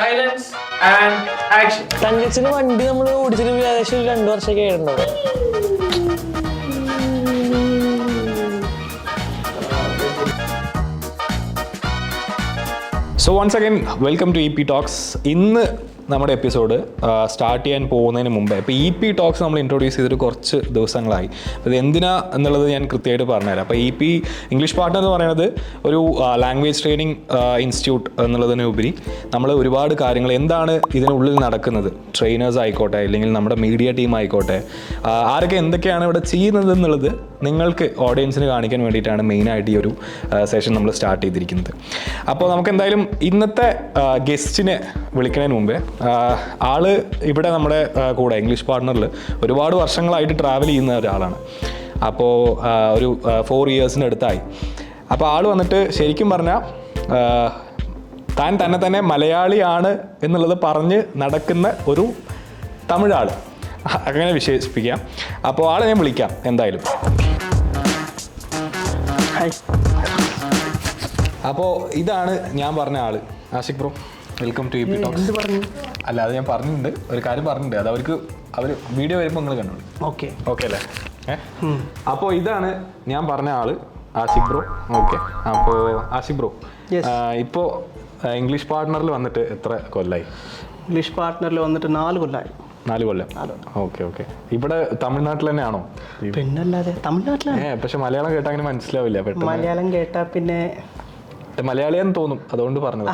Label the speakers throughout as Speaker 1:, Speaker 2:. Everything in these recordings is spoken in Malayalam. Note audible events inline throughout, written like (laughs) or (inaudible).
Speaker 1: സൈലൻസ് ആൻഡ് ആക്ഷൻ
Speaker 2: തങ്കച്ചിന് വണ്ടി നമ്മൾ ഓടിച്ചിട്ട് ഏകദേശം ഒരു രണ്ടു വർഷമൊക്കെ ആയിട്ടുണ്ടോ?
Speaker 3: So once again welcome to E P talks ഇന്ന് നമ്മുടെ എപ്പിസോഡ് സ്റ്റാർട്ട് ചെയ്യാൻ പോകുന്നതിന് മുമ്പേ ഇപ്പോൾ ഇ പി ടോക്സ് നമ്മൾ ഇൻട്രൊഡ്യൂസ് ചെയ്തിട്ട് കുറച്ച് ദിവസങ്ങളായി. അപ്പോൾ എന്തിനാ എന്നുള്ളത് ഞാൻ കൃത്യമായിട്ട് പറഞ്ഞുതരാം. അപ്പോൾ ഇ പി ഇംഗ്ലീഷ് പാർട്ട്ണർ എന്ന് പറയുന്നത് ഒരു ലാംഗ്വേജ് ട്രെയിനിങ് ഇൻസ്റ്റിറ്റ്യൂട്ട് എന്നുള്ളതിനുപരി നമ്മൾ ഒരുപാട് കാര്യങ്ങൾ എന്താണ് ഇതിനുള്ളിൽ നടക്കുന്നത്? ട്രെയിനേഴ്സ് ആയിക്കോട്ടെ അല്ലെങ്കിൽ നമ്മുടെ മീഡിയ ടീം ആയിക്കോട്ടെ ആരൊക്കെ എന്തൊക്കെയാണ് ഇവിടെ ചെയ്യുന്നത് എന്നുള്ളത് നിങ്ങൾക്ക് ഓഡിയൻസിന് കാണിക്കാൻ വേണ്ടിയിട്ടാണ് മെയിനായിട്ട് ഈ ഒരു സെഷൻ നമ്മൾ സ്റ്റാർട്ട് ചെയ്തിരിക്കുന്നത്. അപ്പോൾ നമുക്ക് എന്തായാലും ഇന്നത്തെ ഗസ്റ്റിനെ വിളിക്കുന്നതിന് മുമ്പേ ആൾ ഇവിടെ നമ്മുടെ കൂടെ ഇംഗ്ലീഷ് പാർട്ട്ണറിൽ ഒരുപാട് വർഷങ്ങളായിട്ട് ട്രാവൽ ചെയ്യുന്ന ഒരാളാണ്. അപ്പോൾ ഒരു ഫോർ ഇയേഴ്സിന്റെ അടുത്തായി. അപ്പോൾ ആൾ വന്നിട്ട് ശരിക്കും പറഞ്ഞാൽ താൻ തന്നെ തന്നെ മലയാളിയാണ് എന്നുള്ളത് പറഞ്ഞ് നടക്കുന്ന ഒരു തമിഴാൾ അങ്ങനെ വിശേഷിപ്പിക്കാം. അപ്പോൾ ആളെ ഞാൻ വിളിക്കാം എന്തായാലും. അപ്പോൾ ഇതാണ് ഞാൻ പറഞ്ഞ ആൾ. Ashiq bro. Welcome to P talks അല്ല അത് ഞാൻ പറഞ്ഞിട്ടുണ്ട്. ഒരു കാര്യം പറഞ്ഞിട്ടുണ്ട്. അത് അവർക്ക് അവർ വീഡിയോ വരുമ്പോൾ നിങ്ങൾ കണ്ടോളൂ.
Speaker 2: ഓക്കെ.
Speaker 3: ഓക്കെ അല്ലേ? അപ്പോൾ ഇതാണ് ഞാൻ പറഞ്ഞ ആൾ ആഷിക് ബ്രോ. ഓക്കെ അപ്പോൾ ആഷിക് ബ്രോ ഇപ്പോൾ ഇംഗ്ലീഷ് പാർട്ട്ണറിൽ വന്നിട്ട് എത്ര കൊല്ലായി?
Speaker 2: ഇംഗ്ലീഷ് പാർട്ട്ണറിൽ വന്നിട്ട് നാല് കൊല്ലായി.
Speaker 3: നാല് കൊല്ലം. ഓക്കെ ഓക്കെ ഇവിടെ തമിഴ്നാട്ടിൽ തന്നെയാണോ?
Speaker 2: പിന്നല്ലാതെ തമിഴ്നാട്ടിലാണ്.
Speaker 3: പക്ഷെ മലയാളം കേട്ടാൽ അങ്ങനെ മനസ്സിലാവില്ല
Speaker 2: മലയാളം കേട്ടാ പിന്നെ
Speaker 3: മലയാളിയാന്ന് തോന്നും. അതുകൊണ്ട് പറഞ്ഞത്.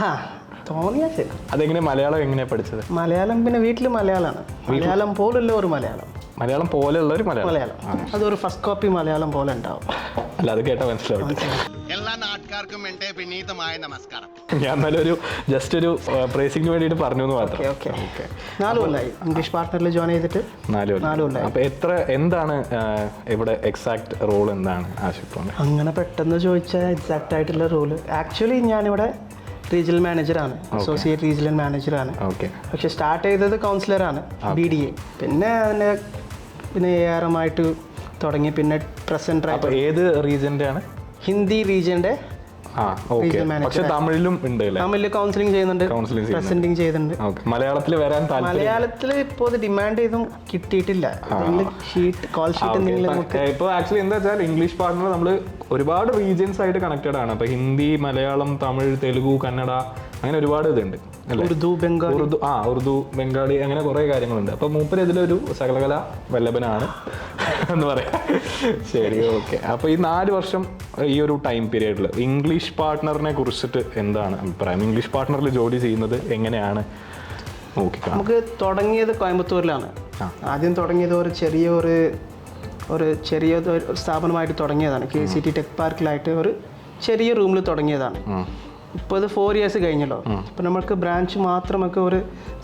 Speaker 2: ആ തോന്നിയാ
Speaker 3: അതെങ്ങനെ മലയാളം എങ്ങനെയാ പഠിച്ചത്?
Speaker 2: മലയാളം പിന്നെ വീട്ടിൽ മലയാളമാണ് മലയാളം പോലുള്ള ഒരു മലയാളം.
Speaker 3: മലയാളം പോലെയുള്ള ഒരു മലയാളം.
Speaker 2: മലയാളം. അതൊരു ഫസ്റ്റ് കോപ്പി മലയാളം പോലെ ഉണ്ടാവും.
Speaker 3: അല്ല അത് കേട്ടാ മനസ്സിലാവും.
Speaker 4: എല്ലാ നാട്ടുകാർക്കും എന്റെ വിനീതമായ നമസ്കാരം.
Speaker 3: ഞാൻ എന്നാലും ഒരു ജസ്റ്റ് ഒരു പ്രേസിംഗിന് വേണ്ടിയിട്ട് പറഞ്ഞു എന്ന് മാത്രം.
Speaker 2: Okay okay. നാല് കൊല്ലായി. ഇംഗ്ലീഷ് പാർട്ട്ണറിൽ ജോയിൻ ചെയ്തിട്ട്
Speaker 3: നാല്
Speaker 2: നാല്
Speaker 3: കൊല്ലം
Speaker 2: അപ്പോൾ
Speaker 3: അപ്പൊ എത്ര എന്താണ് ഇവിടെ എക്സാക്ട് റോൾ എന്താണ് ആശുപത്രി
Speaker 2: അങ്ങനെ പെട്ടെന്ന് ചോദിച്ചാൽ എക്സാക്റ്റ് ആയിട്ടുള്ള റോൾ ആക്ച്വലി ഞാനിവിടെ റീജിയണൽ മാനേജറാണ്. അസോസിയേറ്റ് റീജിയണൽ മാനേജറാണ്.
Speaker 3: ഓക്കെ.
Speaker 2: പക്ഷെ സ്റ്റാർട്ട് ചെയ്തത് കൗൺസിലറാണ് ബി ഡി എ പിന്നെ അതിന്റെ പിന്നെ എ ആർ എം ആയിട്ട് തുടങ്ങി പിന്നെ പ്രസന്റർ
Speaker 3: അപ്പൊ ഏത് റീജിയന്റെ ആണ്?
Speaker 2: ഹിന്ദി റീജിയന്റെ
Speaker 3: പക്ഷെ തമിഴിലും ഉണ്ട്
Speaker 2: തമിഴിൽ കൗൺസിലിംഗ് ചെയ്യുന്നുണ്ട്
Speaker 3: കൗൺസിലിംഗ്.
Speaker 2: പ്രസന്റിങ് ചെയ്യുന്നുണ്ട്.
Speaker 3: മലയാളത്തിൽ വരാൻ
Speaker 2: മലയാളത്തിൽ ഇപ്പോൾ ഡിമാൻഡ് ചെയ്തും കിട്ടിയിട്ടില്ല. ഷീറ്റ് കോൾ ഷീറ്റ് എന്തെങ്കിലും
Speaker 3: ഇപ്പോൾ ആക്ച്വലി എന്താ വെച്ചാൽ ഇംഗ്ലീഷ് പാർട്ണർ നമ്മൾ ഒരുപാട് റീജിയൻസ് ആയിട്ട് കണക്റ്റഡ് ആണ്. അപ്പൊ ഹിന്ദി മലയാളം തമിഴ് തെലുഗു കന്നഡ അങ്ങനെ ഒരുപാട് ഇതുണ്ട്
Speaker 2: ഉറുദു ബംഗാളി.
Speaker 3: ഉറുദു ആ ഉറുദു ബംഗാളി അങ്ങനെ കുറേ കാര്യങ്ങളുണ്ട്. അപ്പോൾ മൂപ്പര് ഇതിലൊരു സകലകല വല്ലഭനാണ് എന്ന് പറയാം. ശരി ഓക്കെ. അപ്പോൾ ഈ നാല് വർഷം ഈ ഒരു ടൈം പീരീഡിൽ ഇംഗ്ലീഷ് പാർട്ട്ണറിനെ കുറിച്ചിട്ട് എന്താണ് അഭിപ്രായം? ഇംഗ്ലീഷ് പാർട്ട്ണറിൽ ജോലി ചെയ്യുന്നത് എങ്ങനെയാണ്?
Speaker 2: നമുക്ക് തുടങ്ങിയത് കോയമ്പത്തൂരിലാണ്. ആദ്യം തുടങ്ങിയത് ഒരു ചെറിയ ഒരു ഒരു ചെറിയ സ്ഥാപനമായിട്ട് തുടങ്ങിയതാണ്. കെ സി ടി ടെക് പാർക്കിലായിട്ട് ഒരു ചെറിയ റൂമിൽ തുടങ്ങിയതാണ്. ഇപ്പോൾ ഇത് ഫോർ ഇയേഴ്സ് കഴിഞ്ഞല്ലോ. ഇപ്പം നമ്മൾക്ക് ബ്രാഞ്ച് മാത്രമൊക്കെ ഒരു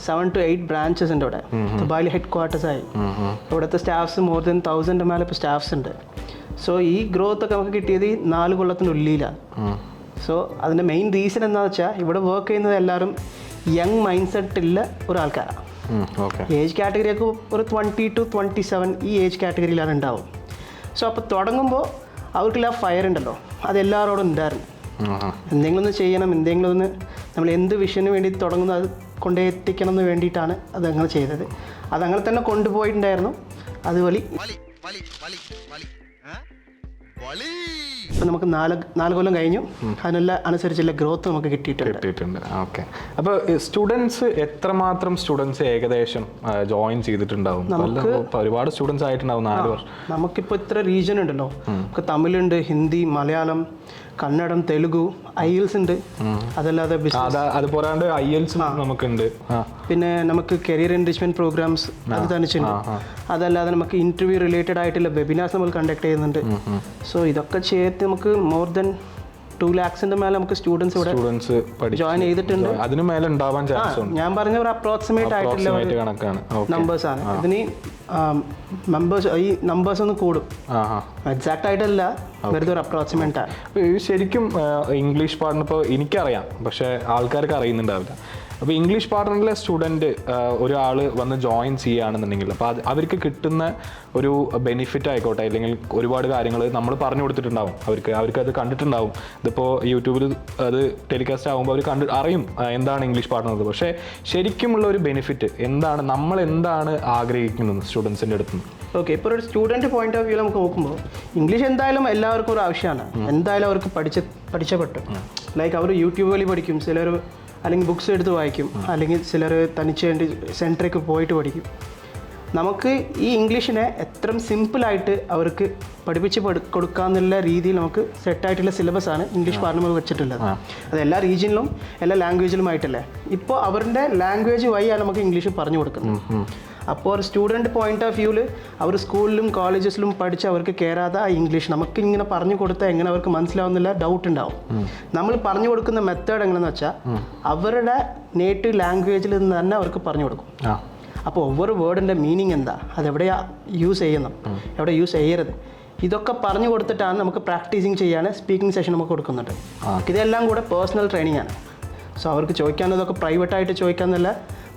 Speaker 2: സെവൻ ടു എയ്റ്റ് ബ്രാഞ്ചസ് ഉണ്ട് ഇവിടെ. ദുബായിൽ ഹെഡ് ക്വാർട്ടേഴ്സ് ആയി. ഇവിടുത്തെ സ്റ്റാഫ്സ് മോർ ദൻ തൗസൻഡ് മേലെ ഇപ്പോൾ സ്റ്റാഫ്സ് ഉണ്ട്. സോ ഈ ഗ്രോത്ത് ഒക്കെ നമുക്ക് കിട്ടിയത് ഈ നാല് കൊല്ലത്തിനുള്ളിലാണ് സോ അതിന്റെ മെയിൻ റീസൺ എന്താണെന്ന് വെച്ചാൽ ഇവിടെ വർക്ക് ചെയ്യുന്നത് എല്ലാവരും യങ് മൈൻഡ് സെറ്റ് ഉള്ള ഒരാൾക്കാരാണ് ഏജ് കാറ്റഗറിയൊക്കെ ഒരു ട്വന്റി ടു ട്വന്റി സെവൻ ഈ ഏജ് കാറ്റഗറിയിലാണ് ഉണ്ടാവും. സോ അപ്പോൾ തുടങ്ങുമ്പോൾ അവർക്കുള്ള ഫയർ ഉണ്ടല്ലോ. അത് എല്ലാവരോടും ഉണ്ടായിരുന്നു. എന്തെങ്കിലും ഒന്ന് ചെയ്യണം എന്തെങ്കിലും ഒന്ന് നമ്മൾ എന്ത് വിഷന് വേണ്ടി തുടങ്ങുന്നു അത് കൊണ്ടേ എത്തിക്കണം എന്ന് വേണ്ടിയിട്ടാണ് അത് അങ്ങനെ ചെയ്തത്. അതങ്ങനെ തന്നെ കൊണ്ടുപോയിട്ടുണ്ടായിരുന്നു. അതുപോലെ
Speaker 4: വലി വലി വലി വലി. ഏ? വലി.
Speaker 2: ഇപ്പം നമുക്ക് നാല് നാല് കൊല്ലം കഴിഞ്ഞു. അതിനെല്ലാം അനുസരിച്ചുള്ള ഗ്രോത്ത് നമുക്ക് കിട്ടിയിട്ടുണ്ട്.
Speaker 3: കിട്ടിയിട്ടുണ്ട്. ഓക്കെ അപ്പോൾ സ്റ്റുഡൻസ് എത്രമാത്രം സ്റ്റുഡൻസ് ഏകദേശം ജോയിൻ ചെയ്തിട്ടുണ്ടാവും? നമുക്ക് ഇപ്പൊ ഒരുപാട് സ്റ്റുഡൻസ് ആയിട്ടുണ്ടാവും നാല് വർഷം.
Speaker 2: നമുക്കിപ്പോൾ ഇത്ര റീജിയൻ ഉണ്ടല്ലോ. നമുക്ക് തമിഴുണ്ട് ഹിന്ദി മലയാളം കന്നഡം തെലുഗു ഐൽസ് ഉണ്ട്. അതല്ലാതെ
Speaker 3: അത് പോരാണ്ട് ഐ എൽസും നമുക്കുണ്ട്.
Speaker 2: പിന്നെ നമുക്ക് കരിയർ എൻറിച്ച്മെന്റ് പ്രോഗ്രാംസ് അത് തനിച്ചുണ്ട് അതല്ലാതെ നമുക്ക് ഇന്റർവ്യൂ റിലേറ്റഡ് ആയിട്ടുള്ള വെബിനാർസ് നമ്മൾ കണ്ടക്ട് ചെയ്യുന്നുണ്ട്. സോ ഇതൊക്കെ ചേർത്ത് നമുക്ക് മോർ ദൻ ടു ലാക്സിന്റെ മേലെ നമുക്ക് സ്റ്റുഡൻസ് ഇവിടെ
Speaker 3: സ്റ്റുഡൻസ്
Speaker 2: ജോയിൻ ചെയ്തിട്ടുണ്ട്.
Speaker 3: അതിന് മേലെ ഉണ്ടാവാൻ ചാൻസ് ഉണ്ട്.
Speaker 2: ഞാൻ പറഞ്ഞ ഒരു അപ്രോക്സിമേറ്റ് ആയിട്ടുള്ള
Speaker 3: കണക്കാണ്.
Speaker 2: നമ്പേഴ്സ് ആണ്. ഇതിന് മെമ്പേഴ്സ് ഈ നമ്പേഴ്സ് ഒന്ന് കൂടും. എക്സാക്ട് ആയിട്ടല്ല വെറുതെ ഒരു അപ്രോക്സിമേറ്റ് ആണ്.
Speaker 3: ശരിക്കും ഇംഗ്ലീഷ് പാടുന്നപ്പോൾ എനിക്കറിയാം. പക്ഷെ ആൾക്കാർക്ക് അറിയുന്നുണ്ടാവില്ല. അപ്പോൾ ഇംഗ്ലീഷ് പാർട്ണറിലെ സ്റ്റുഡന്റ് ഒരാൾ വന്ന് ജോയിൻ ചെയ്യുകയാണെന്നുണ്ടെങ്കിൽ അപ്പോൾ അത് അവർക്ക് കിട്ടുന്ന ഒരു ബെനിഫിറ്റ് ആയിക്കോട്ടെ അല്ലെങ്കിൽ ഒരുപാട് കാര്യങ്ങൾ നമ്മൾ പറഞ്ഞു കൊടുത്തിട്ടുണ്ടാവും. അവർക്ക് അവർക്ക് അത് കണ്ടിട്ടുണ്ടാവും. ഇതിപ്പോൾ യൂട്യൂബിൽ അത് ടെലികാസ്റ്റ് ആകുമ്പോൾ അവർ കണ്ട് അറിയും എന്താണ് ഇംഗ്ലീഷ് പാർട്ണർ പക്ഷേ ശരിക്കുമുള്ള ഒരു ബെനിഫിറ്റ് എന്താണ് നമ്മൾ എന്താണ് ആഗ്രഹിക്കുന്നത് സ്റ്റുഡൻസിന്റെ അടുത്ത് നിന്ന്?
Speaker 2: ഓക്കെ ഇപ്പോൾ ഒരു സ്റ്റുഡന്റ് പോയിന്റ് ഓഫ് വ്യൂ നമുക്ക് നോക്കുമ്പോൾ ഇംഗ്ലീഷ് എന്തായാലും എല്ലാവർക്കും ഒരു ആവശ്യമാണ്. എന്തായാലും അവർക്ക് പഠിച്ച പഠിച്ചപ്പെട്ടു. ലൈക്ക് അവർ യൂട്യൂബ് വഴി പഠിക്കും ചിലർ അല്ലെങ്കിൽ ബുക്സ് എടുത്ത് വായിക്കും. അല്ലെങ്കിൽ ചിലർ തനിച്ച് വേണ്ടി സെന്ററിലേക്ക് പോയിട്ട് പഠിക്കും. നമുക്ക് ഈ ഇംഗ്ലീഷിനെ എത്ര സിമ്പിളായിട്ട് അവർക്ക് പഠിപ്പിച്ച് പഠി- കൊടുക്കാന്നുള്ള രീതിയിൽ നമുക്ക് സെറ്റായിട്ടുള്ള സിലബസ് ആണ് ഇംഗ്ലീഷ് പാർലമെന്റ് വെച്ചിട്ടുള്ളത്. അത് എല്ലാ റീജിയനിലും എല്ലാ ലാംഗ്വേജിലുമായിട്ടല്ലേ ഇപ്പോൾ അവരുടെ ലാംഗ്വേജ് വഴിയാണ് നമുക്ക് ഇംഗ്ലീഷ് പറഞ്ഞു കൊടുക്കുന്നത്. അപ്പോൾ ഒരു സ്റ്റുഡന്റ് പോയിന്റ് ഓഫ് വ്യൂവിൽ അവർ സ്കൂളിലും കോളേജസിലും പഠിച്ച് അവർക്ക് കയറാതെ ആ ഇംഗ്ലീഷ് നമുക്ക് ഇങ്ങനെ പറഞ്ഞു കൊടുത്താൽ എങ്ങനെ അവർക്ക് മനസ്സിലാവുന്നില്ല ഡൗട്ട് ഉണ്ടാവും. നമ്മൾ പറഞ്ഞു കൊടുക്കുന്ന മെത്തേഡ് എങ്ങനെയെന്ന് വെച്ചാൽ അവരുടെ നേറ്റീവ് ലാംഗ്വേജിൽ നിന്ന് തന്നെ അവർക്ക് പറഞ്ഞു കൊടുക്കും. അപ്പോൾ ഒവ്വൊരു വേർഡിന്റെ മീനിങ് എന്താ? അതെവിടെയാണ് യൂസ് ചെയ്യണം എവിടെ യൂസ് ചെയ്യരുത്? ഇതൊക്കെ പറഞ്ഞു കൊടുത്തിട്ടാണ് നമുക്ക് പ്രാക്ടീസിങ് ചെയ്യാൻ സ്പീക്കിംഗ് സെഷൻ നമുക്ക് കൊടുക്കുന്നുണ്ട് ഇതെല്ലാം കൂടെ പേഴ്സണൽ ട്രെയിനിങ് ആണ്. സോ അവർക്ക് ചോദിക്കാൻ ഇതൊക്കെ പ്രൈവറ്റായിട്ട് നല്ല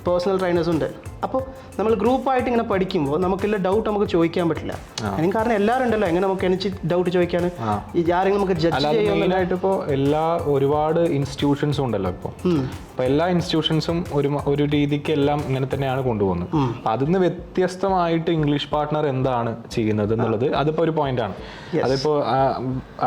Speaker 2: പേഴ്സണൽ ട്രെയിനേഴ്സ് ഉണ്ട്. അപ്പോൾ നമ്മൾ ഗ്രൂപ്പായിട്ട് ഇങ്ങനെ പഠിക്കുമ്പോൾ നമുക്കുള്ള ഡൗട്ട് നമുക്ക് ചോദിക്കാൻ പറ്റില്ല. അതിന് കാരണം എല്ലാവരും ഉണ്ടല്ലോ. എങ്ങനെ നമുക്ക് എനിക്ക് ഡൗട്ട് ചോദിക്കാണ് ഈ ആരെങ്കിലും നമുക്ക് ജഡ്ജ്
Speaker 3: ചെയ്യാനായിട്ട് ഇപ്പോൾ എല്ലാ ഒരുപാട് ഇൻസ്റ്റിറ്റ്യൂഷൻസും ഉണ്ടല്ലോ ഇപ്പോൾ അപ്പോൾ എല്ലാ ഇൻസ്റ്റിറ്റ്യൂഷൻസും ഒരു ഒരു രീതിക്ക് എല്ലാം ഇങ്ങനെ തന്നെയാണ് കൊണ്ടുപോകുന്നത്. അതിൽ നിന്ന് വ്യത്യസ്തമായിട്ട് ഇംഗ്ലീഷ് പാർട്ട്ണർ എന്താണ് ചെയ്യുന്നത് എന്നുള്ളത് അതിപ്പോൾ ഒരു പോയിന്റ് ആണ്. അതിപ്പോൾ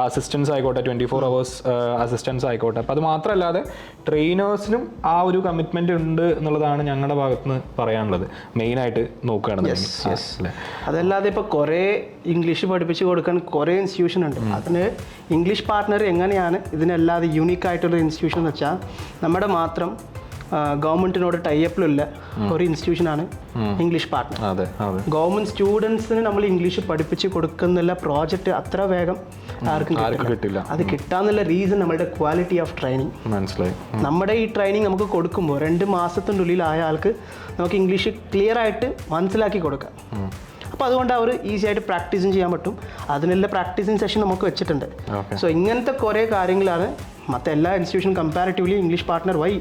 Speaker 3: അസിസ്റ്റൻസ് ആയിക്കോട്ടെ ട്വന്റി ഫോർ അവേഴ്സ് അസിസ്റ്റൻസ് ആയിക്കോട്ടെ. അപ്പോൾ അത് മാത്രമല്ലാതെ ട്രെയിനേഴ്സിനും ആ ഒരു കമ്മിറ്റ്മെന്റ് ഉണ്ട് എന്നുള്ളതാണ് ഞങ്ങളുടെ ഭാഗത്തുനിന്ന് പറയാനുള്ളത് മെയിനായിട്ട് നോക്കുകയാണെന്നുണ്ടെങ്കിൽ?
Speaker 2: അതല്ലാതെ ഇപ്പോൾ കുറേ ഇംഗ്ലീഷ് പഠിപ്പിച്ച് കൊടുക്കാൻ കുറേ ഇൻസ്റ്റിറ്റ്യൂഷൻ ഉണ്ട്. അതിന് ഇംഗ്ലീഷ് പാർട്ട്ണർ എങ്ങനെയാണ് ഇതിനല്ലാതെ യുണീക്കായിട്ടുള്ള ഇൻസ്റ്റിറ്റ്യൂഷൻ എന്ന് വെച്ചാൽ നമ്മുടെ മാത്രം ഗവൺമെന്റിനോട് ടൈപ്പിലുള്ള ഒരു ഇൻസ്റ്റിറ്റ്യൂഷനാണ് ഇംഗ്ലീഷ് പാർട്ട്ണർ ഗവൺമെന്റ് സ്റ്റുഡൻസിന് നമ്മൾ ഇംഗ്ലീഷ് പഠിപ്പിച്ച് കൊടുക്കുന്നുള്ള പ്രോജക്റ്റ് അത്ര വേഗം ആർക്കും കിട്ടില്ല. അത് കിട്ടാന്നുള്ള റീസൺ നമ്മുടെ ക്വാളിറ്റി ഓഫ് ട്രെയിനിങ്
Speaker 3: മനസ്സിലായി.
Speaker 2: നമ്മുടെ ഈ ട്രെയിനിങ് നമുക്ക് കൊടുക്കുമ്പോൾ രണ്ട് മാസത്തിന്റെ ആയ ആൾക്ക് നമുക്ക് ഇംഗ്ലീഷ് ക്ലിയർ ആയിട്ട് മനസ്സിലാക്കി കൊടുക്കാം. അപ്പോൾ അതുകൊണ്ട് അവർ ഈസി ആയിട്ട് പ്രാക്ടീസും ചെയ്യാൻ പറ്റും. അതിനുള്ള പ്രാക്ടീസിങ് സെഷൻ നമുക്ക് വെച്ചിട്ടുണ്ട്. സോ ഇങ്ങനത്തെ കുറേ കാര്യങ്ങളാണ് മറ്റെല്ലാ institution comparatively English partner why.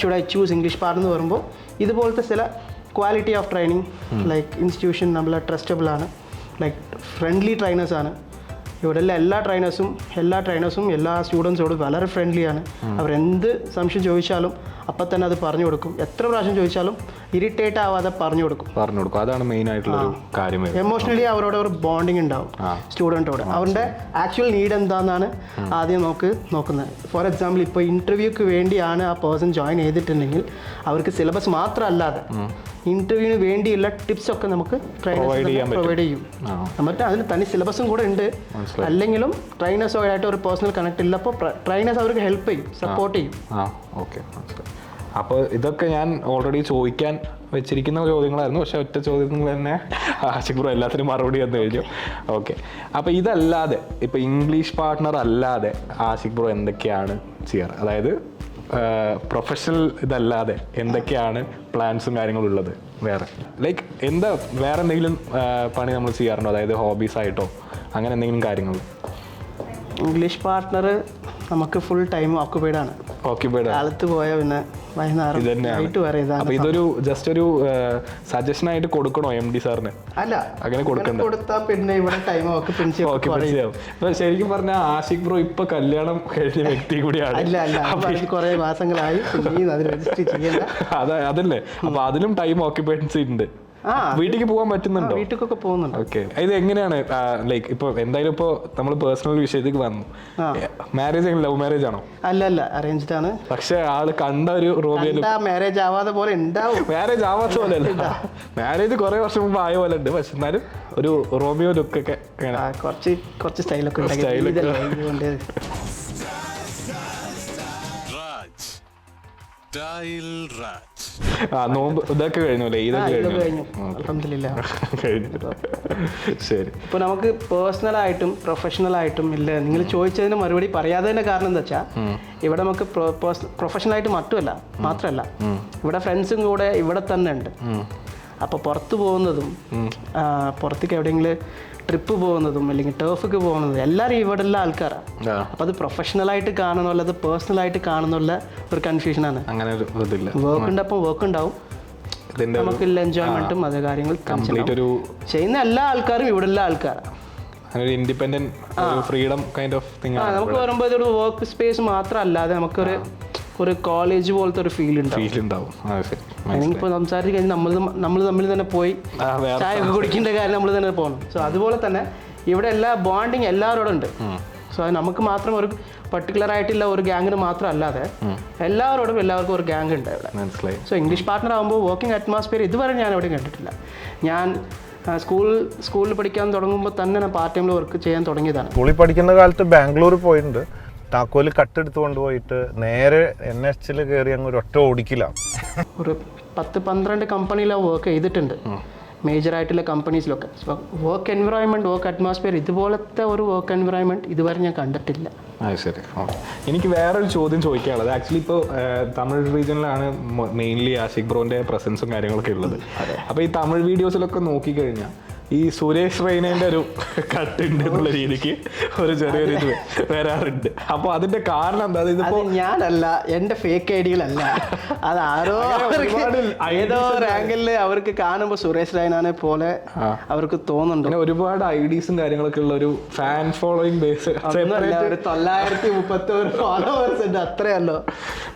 Speaker 2: Should I choose English part എന്ന് പറയുമ്പോൾ ഇതുപോലത്തെ ചില quality of training like institution നമ്മൾ ട്രസ്റ്റബിൾ ആണ്. ലൈക്ക് ഫ്രണ്ട്ലി ട്രെയിനേഴ്സ് ആണ്. ഇവിടെയുള്ള എല്ലാ ട്രെയിനേഴ്സും എല്ലാ ട്രെയിനേഴ്സും എല്ലാ സ്റ്റുഡൻസോടും വളരെ ഫ്രണ്ട്ലിയാണ് അവരെന്ത് സംശയം ചോദിച്ചാലും അപ്പം തന്നെ അത് പറഞ്ഞു കൊടുക്കും. എത്ര പ്രാവശ്യം ചോദിച്ചാലും ഇറിറ്റേറ്റ് ആവാതെ പറഞ്ഞു കൊടുക്കും.
Speaker 3: പറഞ്ഞു കൊടുക്കും. അതാണ് മെയിൻ ആയിട്ടുള്ള ഒരു കാര്യം.
Speaker 2: എമോഷണലി അവരോട് ഒരു ബോണ്ടിങ് ഉണ്ടാവും. സ്റ്റുഡന്റോട് അവരുടെ ആക്ച്വൽ നീഡ് എന്താണെന്നാണ് ആദ്യം നമുക്ക് നോക്കുന്നത്. ഫോർ എക്സാമ്പിൾ ഇപ്പോൾ ഇന്റർവ്യൂക്ക് വേണ്ടിയാണ് ആ പേഴ്സൺ ജോയിൻ ചെയ്തിട്ടുണ്ടെങ്കിൽ അവർക്ക് സിലബസ് മാത്രമല്ലാതെ ഇന്റർവ്യൂവിന് വേണ്ടിയുള്ള ടിപ്സ് ഒക്കെ നമുക്ക്
Speaker 3: പറ്റും.
Speaker 2: പ്രൊവൈഡ് ചെയ്യും. എന്നിട്ട് അതിന് തനി സിലബസും കൂടെ ഉണ്ട്. അല്ലെങ്കിലും ട്രെയിനേഴ്സുമായിട്ട് ഒരു പേഴ്സണൽ കണക്ട് ഇല്ലപ്പോൾ ട്രെയിനേഴ്സ് അവർക്ക് ഹെൽപ്പ് ചെയ്യും സപ്പോർട്ട് ചെയ്യും.
Speaker 3: ഓക്കെ അപ്പോൾ ഇതൊക്കെ ഞാൻ ഓൾറെഡി ചോദിക്കാൻ വെച്ചിരിക്കുന്ന ചോദ്യങ്ങളായിരുന്നു. പക്ഷേ ഒറ്റ ചോദ്യങ്ങൾ തന്നെ ആശിക് ബ്രോ എല്ലാത്തിനും മറുപടി തന്നു കഴിഞ്ഞു. ഓക്കെ അപ്പോൾ ഇതല്ലാതെ ഇപ്പോൾ ഇംഗ്ലീഷ് പാർട്ട്ണർ അല്ലാതെ ആശിക് ബ്രോ എന്തൊക്കെയാണ് ചെയ്യാറ്? അതായത് പ്രൊഫഷണൽ ഇതല്ലാതെ എന്തൊക്കെയാണ് പ്ലാൻസും കാര്യങ്ങളും ഉള്ളത്? വേറെ. ലൈക്ക് എന്താ വേറെ എന്തെങ്കിലും പണി നമ്മൾ ചെയ്യാറുണ്ടോ? അതായത് ഹോബീസ് ആയിട്ടോ അങ്ങനെ എന്തെങ്കിലും കാര്യങ്ങൾ?
Speaker 2: ഇംഗ്ലീഷ് പാർട്ട്ണർ നമുക്ക് ഫുൾ ടൈം ഓക്കുപൈഡ് ആണ്.
Speaker 3: ഓക്യുപ്പൈഡ്
Speaker 2: കാലത്ത് പോയാൽ പിന്നെ വൈകുന്നേരം
Speaker 3: ഇത് തന്നെയാണ്
Speaker 2: നൈറ്റ് വരെ
Speaker 3: അപ്പൊ ഇതൊരു ജസ്റ്റ് ഒരു സജഷൻ ആയിട്ട് കൊടുക്കണോ എം ഡി സാറിന്?
Speaker 2: അല്ല
Speaker 3: അങ്ങനെ കൊടുക്കണ്ട.
Speaker 2: കൊടുത്താ പിന്നെ ഇവിടെ ടൈം ഒക്കെ (laughs)
Speaker 3: ശരിക്കും പറഞ്ഞ ആഷിക് ബ്രോ ഇപ്പൊ കല്യാണം കഴിഞ്ഞ വ്യക്തി കൂടിയാണ്.
Speaker 2: അല്ല അല്ല കുറേ മാസങ്ങളായി. രജിസ്റ്റർ ചെയ്യണ്ട. (laughs)
Speaker 3: അതല്ലേ. അപ്പൊ അതിലും ടൈം ഓക്യുപ്പൻസി ഉണ്ട്. വീട്ടിലേക്ക് പോകാൻ പറ്റുന്നുണ്ടോ?
Speaker 2: വീട്ടിലേക്കൊക്കെ പോകുന്നുണ്ട്.
Speaker 3: ഓക്കെ. ഇത് എങ്ങനെയാണ്? ലൈക്ക് ഇപ്പൊ എന്തായാലും ഇപ്പൊ നമ്മൾ പേഴ്സണൽ വിഷയത്തേക്ക് വന്നു. മാരേജ് ലവ് മാരേജ് ആണോ?
Speaker 2: അല്ല അല്ല അറേഞ്ച്ഡ് ആണ്.
Speaker 3: പക്ഷെ ആൾ കണ്ട ഒരു റോമിയോ
Speaker 2: മാരേജ് ആവാതെ പോലെ ഉണ്ടാവും.
Speaker 3: മാരേജ് ആവാത്ത പോലെ അല്ല. മാരേജ് കുറെ വർഷം മുമ്പ് ആയ പോലെ ഉണ്ട്. പക്ഷെ എന്നാലും ഒരു റോമിയോ ലുക്ക് ഒക്കെ
Speaker 2: കുറച്ച് കുറച്ച് സ്റ്റൈലൊക്കെ
Speaker 3: സ്റ്റൈലൊക്കെ നോമ്പ് ഇതൊക്കെ കഴിഞ്ഞു അല്ലേ ഇതൊക്കെ കഴിഞ്ഞു.
Speaker 2: അൽഹംദുലില്ലാ.
Speaker 3: കഴിഞ്ഞു. ശരി.
Speaker 2: ഇപ്പോൾ നമുക്ക് പേഴ്സണലായിട്ടും പ്രൊഫഷണലായിട്ടും ഇല്ല. നിങ്ങൾ ചോദിച്ചതിന് മറുപടി പറയാത്തതിന്റെ കാരണം എന്താ വെച്ചാൽ ഇവിടെ നമുക്ക് പ്രൊഫഷണലായിട്ട് മറ്റുമല്ല മാത്രമല്ല. ഇവിടെ ഫ്രണ്ട്സും കൂടെ ഇവിടെ തന്നെ ഉണ്ട്. അപ്പോൾ പുറത്തു പോകുന്നതും പുറത്തേക്ക് എവിടെയെങ്കിലും ട്രിപ്പ് പോകുന്നതും അല്ലെങ്കിൽ ടേഫിക്ക് പോകുന്നതും എല്ലാവരും ഇവിടെ ഉള്ള ആൾക്കാരാണ്. അപ്പോൾ അത് പ്രൊഫഷണലായിട്ട് കാണണമെന്നുള്ള അത് പേഴ്സണലായിട്ട് കാണുന്നുള്ള ഒരു കൺഫ്യൂഷനാണ്
Speaker 3: അങ്ങനെ ഒരു ഇതില്ല.
Speaker 2: വർക്ക് ഉണ്ട് അപ്പം വർക്ക് ഉണ്ടാവും. നമുക്കുള്ള എൻജോയ്മെന്റും അത് കാര്യങ്ങൾ
Speaker 3: കംപ്ലീറ്റ് ഒരു
Speaker 2: ചെയ്യുന്ന എല്ലാ ആൾക്കാരും ഇവിടെ ഉള്ള ആൾക്കാരാണ്
Speaker 3: ഒരു independent freedom kind of thing
Speaker 2: നമുക്ക് വരുമ്പോൾ ഇതൊരു വർക്ക് സ്പേസ് മാത്രമല്ലാതെ നമുക്കൊരു ഒരു കോളേജ് പോലത്തെ ഒരു ഫീൽ ഉണ്ടാവും.
Speaker 3: ഫീൽ ഉണ്ടാവും. ആ ശരി.
Speaker 2: ഇപ്പോൾ സംസാരിച്ച് കഴിഞ്ഞാൽ നമ്മൾ നമ്മൾ തമ്മിൽ തന്നെ പോയി ചായ ഒക്കെ കുടിക്കേണ്ട കാര്യം നമ്മൾ തന്നെ പോകണം സോ അതുപോലെ തന്നെ ഇവിടെ എല്ലാ ബോണ്ടിങ് എല്ലാവരോടും ഉണ്ട്. സോ അത് നമുക്ക് മാത്രം ഒരു പർട്ടിക്കുലർ ആയിട്ടുള്ള ഒരു ഗ്യാങ്ങിന് മാത്രം അല്ലാതെ എല്ലാവരോടും എല്ലാവർക്കും ഒരു ഗ്യാങ് ഉണ്ട് ഇവിടെ.
Speaker 3: മനസ്സിലായി.
Speaker 2: സോ ഇംഗ്ലീഷ് പാർട്ട്ണർ ആകുമ്പോൾ വർക്കിംഗ് അറ്റ്മോസ്ഫിയർ ഇതുവരെ ഞാൻ എവിടെയും കണ്ടിട്ടില്ല. ഞാൻ സ്കൂൾ സ്കൂളിൽ പഠിക്കാൻ തുടങ്ങുമ്പോൾ തന്നെ ഞാൻ പാർട്ട് ടൈമിൽ വർക്ക് ചെയ്യാൻ തുടങ്ങിയതാണ്.
Speaker 5: സ്കൂളിൽ പഠിക്കുന്ന കാലത്ത് ബാംഗ്ലൂർ പോയിട്ടുണ്ട്. താക്കോൽ കട്ടെടുത്ത് കൊണ്ടുപോയിട്ട് നേരെ എൻ എച്ചിൽ കയറി അങ്ങ് ഒരൊറ്റ ഒറ്റ ഓടിക്കില്ല.
Speaker 2: ഒരു പത്ത് പന്ത്രണ്ട് കമ്പനിയിലാണ് വർക്ക് ചെയ്തിട്ടുണ്ട്. മേജർ ആയിട്ടുള്ള കമ്പനീസിലൊക്കെ വർക്ക് എൻവറോൺമെന്റ് വർക്ക് അറ്റ്മോസ്ഫിയർ ഇതുപോലത്തെ ഒരു വർക്ക് എൻവറോൺമെന്റ് ഇതുവരെ ഞാൻ കണ്ടിട്ടില്ല.
Speaker 3: ശരി ഓക്കെ. എനിക്ക് വേറൊരു ചോദ്യം ചോദിക്കാനുള്ളത്. ആക്ച്വലി ഇപ്പോൾ തമിഴ് റീജിയനിലാണ് മെയിൻലി ആഷിക് ബ്രോന്റെ പ്രസൻസും കാര്യങ്ങളൊക്കെ ഉള്ളത്. അപ്പോൾ ഈ തമിഴ് വീഡിയോസിലൊക്കെ നോക്കിക്കഴിഞ്ഞാൽ ഈ സുരേഷ് റൈനേന്റെ ഒരു കട്ടുണ്ട് എന്നുള്ള രീതിക്ക് ഒരു ചെറിയൊരു ഇത് വരാറുണ്ട്. അപ്പോൾ അതിന്റെ കാരണം എന്താ? ഇതിപ്പോ
Speaker 2: ഞാനല്ല എന്റെ ഫേക്ക് ഐഡികളല്ല (laughs) അത് ആരോ ഏതോ റാങ്കിൽ അവർക്ക് കാണുമ്പോൾ സുരേഷ് റൈനാനെ പോലെ അവർക്ക് തോന്നുന്നുണ്ട്.
Speaker 3: പിന്നെ ഒരുപാട് ഐഡീസും കാര്യങ്ങളൊക്കെ ഉള്ള ഒരു ഫാൻ ഫോളോയിങ് ബേസ്
Speaker 2: ഒരു തൊള്ളായിരത്തി മുപ്പത്തി ഒരു ഫോളോവേഴ്സ് (laughs) ഉണ്ട്. അത്രയല്ലോ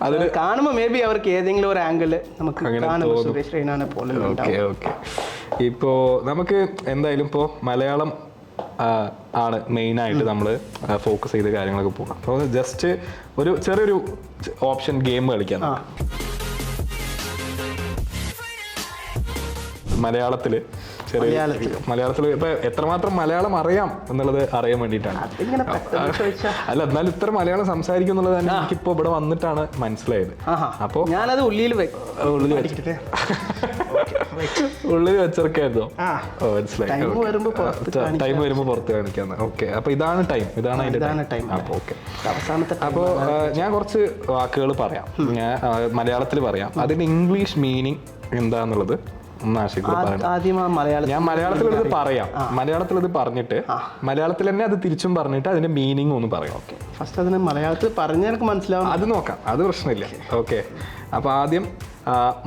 Speaker 2: അത് കാണുമ്പോൾ മേ ബി അവർക്ക് ഏതെങ്കിലും ഒരു ആംഗിൾ നമുക്ക് കാണുമ്പോൾ സുരേഷ് റൈനാനെ പോലെ
Speaker 3: ഓക്കെ ഓക്കെ ഇപ്പോൾ നമുക്ക് എന്തായാലും ഇപ്പോൾ മലയാളം ആണ് മെയിനായിട്ട് നമ്മൾ ഫോക്കസ് ചെയ്ത് കാര്യങ്ങളൊക്കെ പോകണം അപ്പോൾ ജസ്റ്റ് ഒരു ചെറിയൊരു ഓപ്ഷൻ ഗെയിം
Speaker 2: കളിക്കാൻ
Speaker 3: മലയാളത്തിൽ ചെറിയ
Speaker 2: മലയാളത്തിൽ.
Speaker 3: മലയാളത്തിൽ ഇപ്പൊ എത്രമാത്രം മലയാളം അറിയാം എന്നുള്ളത് അറിയാൻ വേണ്ടിയിട്ടാണ്. അല്ല എന്നാലും ഇത്ര മലയാളം സംസാരിക്കും എന്നുള്ളത് തന്നെ എനിക്കിപ്പോ ഇവിടെ വന്നിട്ടാണ് മനസ്സിലായത്.
Speaker 2: അപ്പോൾ
Speaker 3: അപ്പോ
Speaker 2: ഞാനത് ഉള്ളിൽ വെക്കും
Speaker 3: ഉള്ളിൽ വെച്ച്. ഉള്ളിൽ വെച്ചിറക്കായിരുന്നു മനസ്സിലായി.
Speaker 2: ടൈം വരുമ്പോ പുറത്ത്.
Speaker 3: ടൈം കാണിക്കാന്ന്. ഓക്കെ അപ്പൊ ഇതാണ് ടൈം ഇതാണ് അതിന്റെ
Speaker 2: time.
Speaker 3: അപ്പൊ ഓക്കെ അപ്പോൾ ഞാൻ കുറച്ച് വാക്കുകൾ പറയാം. ഞാൻ മലയാളത്തിൽ പറയാം. അതിന്റെ ഇംഗ്ലീഷ് മീനിങ് എന്താന്നുള്ളത് ഞാൻ മലയാളത്തിൽ ഇത് പറയാം. മലയാളത്തിൽ ഇത് പറഞ്ഞിട്ട് മലയാളത്തിൽ തന്നെ അത് തിരിച്ചും പറഞ്ഞിട്ട് അതിന്റെ മീനിങ് ഒന്ന് പറയാം. ഓക്കെ
Speaker 2: ഫസ്റ്റ് അതിന് മലയാളത്തിൽ പറഞ്ഞാൽ മനസ്സിലാവും.
Speaker 3: അത് നോക്കാം. അത് പ്രശ്നമില്ല. ഓക്കെ അപ്പൊ ആദ്യം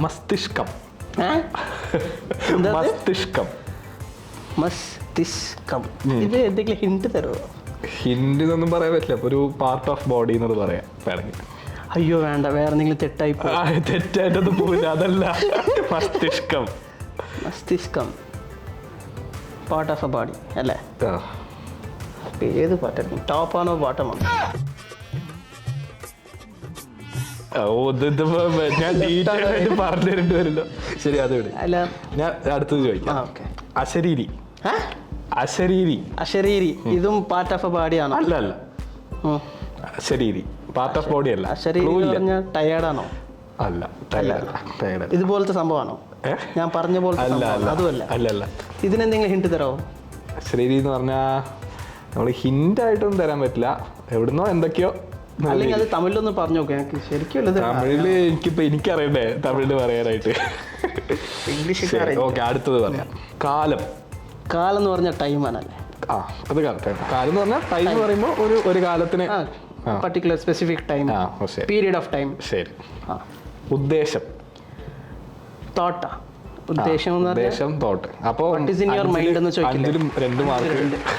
Speaker 3: മസ്തിഷ്കം? (laughs) മസ്തിഷ്കം.
Speaker 2: മസ്തിഷ്കം. ഇത് എന്തെങ്കിലും ഹിന്റ് തരുമോ
Speaker 3: ഹിന്റ് എന്നൊന്നും പറയാൻ പറ്റില്ല. ഒരു പാർട്ട് ഓഫ് ബോഡി എന്നത് പറയാം. വേണമെങ്കിൽ.
Speaker 2: അയ്യോ വേണ്ട. വേറെ എന്തെങ്കിലും തെറ്റായി
Speaker 3: തെറ്റായിട്ടത് പോയില്ല അതല്ല. (laughs) മസ്തിഷ്കം.
Speaker 2: മസ്തിഷ്കം. പാർട്ട് ഓഫ് എ ബോഡി അല്ലേ. ഏത് പാട്ടാണ്? ടോപ്പാണോ
Speaker 3: ഇത് ഇതിപ്പോ ഞാൻ (laughs) ഡീറ്റെയിൽ ആയിട്ട് പറഞ്ഞു തരേണ്ടി വരുമല്ലോ ശരി അത് വിട്.
Speaker 2: അല്ല
Speaker 3: ഞാൻ അടുത്തത് ചോദിക്കാം. അശരീരി. അശരീരി.
Speaker 2: അശരീരി. ഇതും പാർട്ട് ഓഫ് എ ബോഡിയാണോ
Speaker 3: അല്ല അല്ല. അശരീരി. പാർട്ട് ഓഫ് ബോഡി അല്ല.
Speaker 2: അശരീരി ടയേർഡാണോ
Speaker 3: അല്ല അല്ല.
Speaker 2: ഇതുപോലത്തെ സംഭവമാണോ? ഞാൻ പറഞ്ഞ പോലെ
Speaker 3: അല്ല
Speaker 2: സംഭവം.
Speaker 3: അല്ല.
Speaker 2: അതുമല്ല.
Speaker 3: അല്ല അല്ല.
Speaker 2: ഇതിനെന്തെങ്കിലും ഹിന്റ് തരാമോ
Speaker 3: അശരീരി എന്ന് പറഞ്ഞാൽ നമ്മൾ ഹിന്റ് ആയിട്ടൊന്നും തരാൻ പറ്റില്ല. എവിടുന്നോ എന്തൊക്കെയോ
Speaker 2: അല്ലെങ്കിൽ അത് തമിഴിലൊന്ന് പറഞ്ഞു നോക്കാം എനിക്ക് ശരിക്കും
Speaker 3: തമിഴിൽ എനിക്കിപ്പോ എനിക്കറിയണ്ടേ തമിഴിൽ പറയാനായിട്ട്?
Speaker 2: ഇംഗ്ലീഷ്
Speaker 3: ഓക്കെ അടുത്തത് പറയാം. കാലം.
Speaker 2: കാലം എന്ന് പറഞ്ഞ ടൈമാണല്ലേ
Speaker 3: ആ അത് കറക്റ്റ് കാലം എന്ന് പറഞ്ഞാൽ ടൈം എന്ന് പറയുമ്പോൾ ഒരു ഒരു കാലത്തിന്.
Speaker 2: Particular specific time period of time
Speaker 3: ശരി. ഉദ്ദേശം.
Speaker 2: തോട്ടാ. ഉദ്ദേശം
Speaker 3: തോട്ട് അപ്പോ
Speaker 2: മൈൻഡ് എന്ന്
Speaker 3: രണ്ട് മാർക്ക്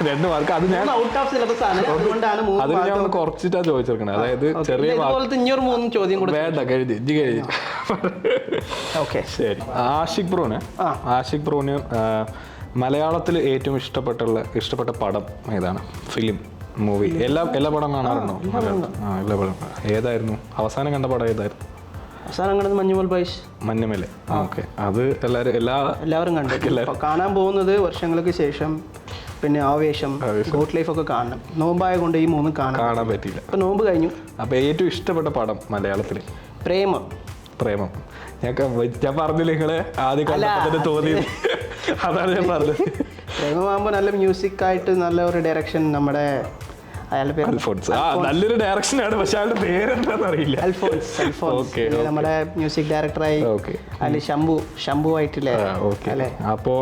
Speaker 3: രണ്ട്. മാർക്ക് അത് ഞാൻ
Speaker 2: ഔട്ട് ഓഫ് സിലബസ് ആണ്. അതുകൊണ്ടാണ് മൂന്ന്
Speaker 3: അത് ഞാൻ കുറച്ചിട്ടാ ചോദിച്ചേക്കണേ അതായത് ചെറിയ
Speaker 2: ഇനിയൊരു മൂന്ന് ചോദ്യം കൂടെ
Speaker 3: വേണ്ട കഴുതി ഇജ്ജ്
Speaker 2: ഓക്കെ.
Speaker 3: ശരി. ആഷിഖ് ബ്രോന്. ആഷിഖ് ബ്രോന് മലയാളത്തിൽ ഏറ്റവും ഇഷ്ടപ്പെട്ടുള്ള ഇഷ്ടപ്പെട്ട പടം ഏതാണ്? Film movie. എല്ലാ എല്ലാ പടം കാണാറുണ്ടോ? എല്ലാ പടം. ഏതായിരുന്നു? അവസാനം കണ്ട പടം ഏതായിരുന്നു?
Speaker 2: മഞ്ഞുമൽ.
Speaker 3: ഓക്കെ. അത് എല്ലാവരും എല്ലാ
Speaker 2: എല്ലാവരും കണ്ടു. (laughs) കാണാൻ പോകുന്നത് വർഷങ്ങൾക്ക് ശേഷം പിന്നെ ആവേശം. ഗോട്ട് ലൈഫ് ഒക്കെ കാണണം. നോമ്പായ കൊണ്ട് ഈ മൂന്നും കാണാൻ
Speaker 3: കാണാൻ പറ്റിയില്ല.
Speaker 2: അപ്പോൾ നോമ്പ് കഴിഞ്ഞു.
Speaker 3: അപ്പൊ ഏറ്റവും ഇഷ്ടപ്പെട്ട പടം മലയാളത്തിൽ
Speaker 2: പ്രേമം.
Speaker 3: പ്രേമം. ഞാൻ ഞാൻ പറഞ്ഞില്ല നിങ്ങളെ? ആദ്യം
Speaker 2: തോന്നി
Speaker 3: കണ്ടപ്പോൾ തന്നെ തോന്നിയത് അതാണ് ഞാൻ പറഞ്ഞത്.
Speaker 2: പ്രേമമാകുമ്പോൾ നല്ല മ്യൂസിക് ആയിട്ട് നല്ല ഒരു ഡയറക്ഷൻ നമ്മുടെ അയാളുടെ പേര്
Speaker 3: അൽഫോൺസ്. നല്ലൊരു ഡയറക്ഷനാണ് പക്ഷെ അയാളുടെ പേരെന്താണെന്ന് അറിയില്ല.
Speaker 2: അൽഫോൺസ് അൽഫോൺസ്. നമ്മുടെ മ്യൂസിക് ഡയറക്ടറായി അതിൽ ശംഭു ശംഭു ആയിട്ടില്ലേ?
Speaker 3: ഓക്കെ.
Speaker 2: അല്ലേ?
Speaker 3: അപ്പോൾ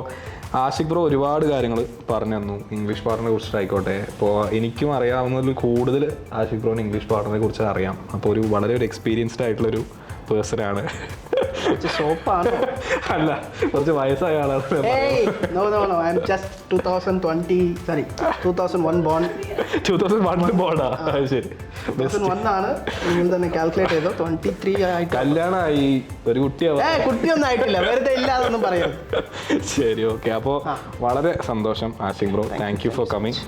Speaker 3: ആഷിഖ് ബ്രോ ഒരുപാട് കാര്യങ്ങൾ പറഞ്ഞു തന്നു. ഇംഗ്ലീഷ് പാട്ടിനെ കുറിച്ചിട്ടായിക്കോട്ടെ അപ്പോൾ എനിക്കും അറിയാവുന്നതിൽ കൂടുതൽ ആഷിഖ് ബ്രോന് ഇംഗ്ലീഷ് പാട്ടിനെ കുറിച്ച് അറിയാം. അപ്പോൾ ഒരു വളരെ ഒരു എക്സ്പീരിയൻസ്ഡ് ആയിട്ടുള്ളൊരു പേഴ്സണാണ്
Speaker 2: സോപ്പാണ് (laughs)
Speaker 3: അല്ല കുറച്ച് വയസ്സായ ആളാണ്
Speaker 2: no no no I'm just two thousand twenty sorry two thousand one born
Speaker 3: two thousand ശരി.
Speaker 2: നിങ്ങൾ തന്നെ കാൽക്കുലേറ്റ് ചെയ്തോ. ട്വന്റി ത്രീ ആയിട്ട്.
Speaker 3: കല്യാണമായി. ഒരു കുട്ടിയാവാ
Speaker 2: കുട്ടിയൊന്നും ആയിട്ടില്ല. വെറുതെ ഇല്ലാതൊന്നും പറയും (laughs)
Speaker 3: ശരി ഓക്കെ അപ്പോ വളരെ സന്തോഷം Ashiq bro. Thank you for coming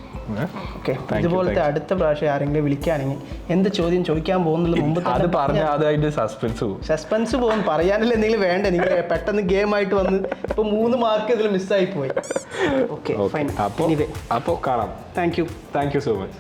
Speaker 2: okay ഇതുപോലത്തെ അടുത്ത പ്രാവശ്യം ആരെങ്കിലും വിളിക്കുകയാണെങ്കിൽ എന്ത് ചോദ്യം ചോദിക്കാൻ പോകുന്നത് മുമ്പ്
Speaker 3: അത് പറഞ്ഞ അതായിട്ട് സസ്പെൻസ് പോകും.
Speaker 2: സസ്പെൻസ് പോകും. പറയാനല്ല എന്തെങ്കിലും വേണ്ട? നിങ്ങൾ പെട്ടെന്ന് ഗെയിം ആയിട്ട് വന്ന് ഇപ്പൊ മൂന്ന് മാർക്ക് ഇതിൽ മിസ്സായി പോയി. ഓക്കെ ഫൈൻ
Speaker 3: അപ്പോൾ
Speaker 2: എനിവേ
Speaker 3: അപ്പോൾ കാണാം.
Speaker 2: Thank you
Speaker 3: thank you so much